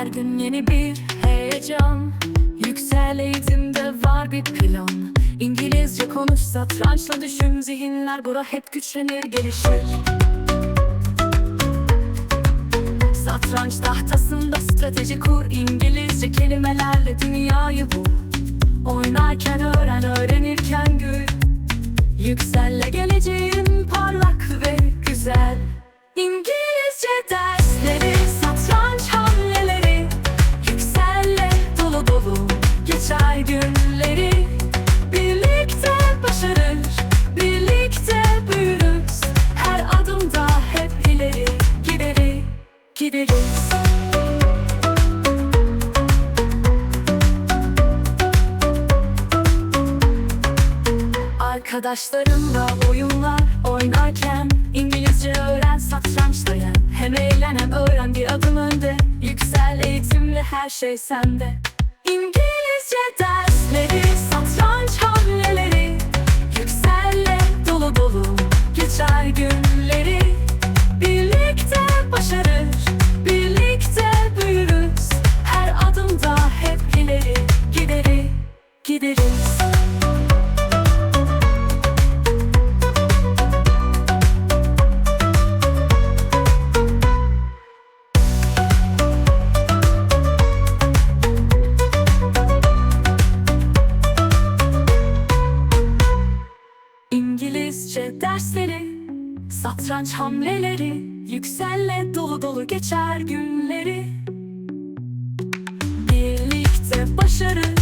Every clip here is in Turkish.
Her gün yeni bir heyecan. Yüksel eğitimde var bir plan. İngilizce konuş satrançla düşün Zihinler bura hep güçlenir gelişir. Satranç tahtasında strateji kur İngilizce kelimelerle dünyayı bul. Oynarken öğren öğrenirken gül. Yükselle geleceğin Arkadaşlarımla oyunlar oynarken İngilizce öğren satrançta yen Hem eğlen hem öğren bir adım önde. Yüksel eğitimle her şey sende. İngilizce dersleri satranç hamleleri. Yükselle dolu dolu geçer günleri. Birlikte başarır, birlikte büyürüz. Her adımda hep ileri gideri gideriz İngilizce dersleri, satranç hamleleri, yükselle dolu dolu geçer günleri. Birlikte başarır,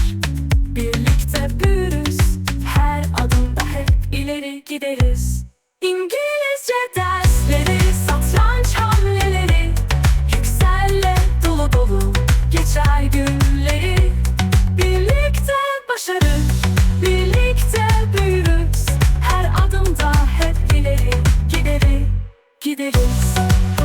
birlikte büyürüz, her adımda hep ileri gideriz. İngilizce dersleri, satranç hamleleri, yükselle dolu dolu geçer günleri. Büyürüz